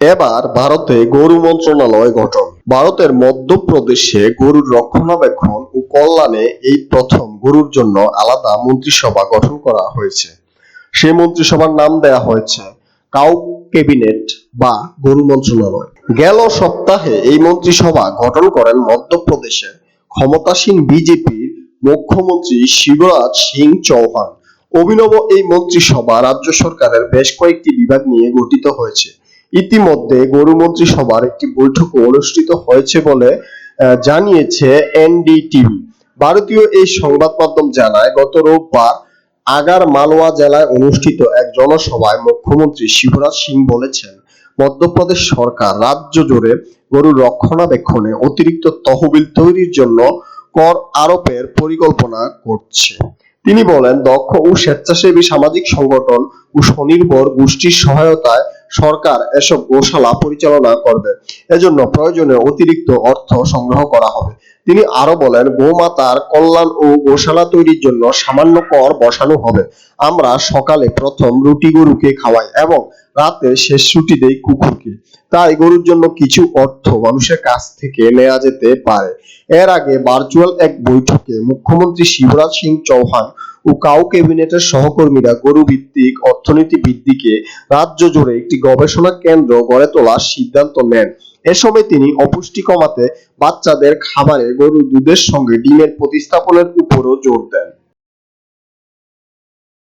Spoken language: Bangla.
এবার ভারতে গরু মন্ত্রণালয় গঠন। ভারতের মধ্যপ্রদেশে গরুর রক্ষণাবেক্ষণ ও কল্যাণে এই প্রথম গরুর জন্য আলাদা মন্ত্রিসভা গঠন করা হয়েছে। সেই মন্ত্রিসভার নাম দেয়া হয়েছে কাউ ক্যাবিনেট বা গরু মন্ত্রণালয়। গেল সপ্তাহে এই মন্ত্রিসভা গঠন করেন মধ্যপ্রদেশের ক্ষমতাসীন বিজেপির মুখ্যমন্ত্রী শিবরাজ সিং চৌহান। অভিনব এই মন্ত্রিসভা রাজ্য সরকারের বেশ কয়েকটি বিভাগ নিয়ে গঠিত হয়েছে। ইতিমধ্যে গরু মন্ত্রিসভার একটি বৈঠক অনুষ্ঠিত হয়েছে বলে জানিয়েছে এনডিটিভি। ভারতীয় এই সংবাদ মাধ্যম জানায়, গত রোববার আগার মালওয়া জেলায় অনুষ্ঠিত এক জনসভায় মুখ্যমন্ত্রী শিবরাজ সিং বলেছেন, মধ্যপ্রদেশ সরকার রাজ্য জুড়ে গরুর রক্ষণাবেক্ষণে অতিরিক্ত তহবিল তৈরির জন্য কর আরোপের পরিকল্পনা করছে। তিনি বলেন, দক্ষ ও স্বেচ্ছাসেবী সামাজিক সংগঠন ও স্বনির্ভর গোষ্ঠীর সহায়তায় সরকার এসব গোশালা পরিচালনা করবে। এজন্য প্রয়োজনে অতিরিক্ত অর্থ সংগ্রহ করা হবে। তিনি আরও বলেন, গোমাতার কল্যাণ ও গোশালা তৈরির জন্য সামান্য কর বসানো হবে। আমরা সকালে প্রথম রুটি গরুকে খাওয়াই এবং রাতে শেষ রুটি দেই কুকুরকে। তাই গরুর জন্য কিছু অর্থ মানুষের কাছ থেকে নেওয়া যেতে পারে। এর আগে ভার্চুয়াল এক বৈঠকে মুখ্যমন্ত্রী শিবরাজ সিং চৌহান ও কাউ ক্যাবিনেটের সহকর্মীরা গরু ভিত্তিক অর্থনীতি বৃদ্ধিকে রাজ্য জুড়ে একটি গবেষণা কেন্দ্র গড়ে তোলার সিদ্ধান্ত নেন। এ সময় তিনি অপুষ্টি কমাতে বাচ্চাদের খাবারে গরুর দুধের সঙ্গে ডিমের প্রতিস্থাপনের উপরও জোর দেন।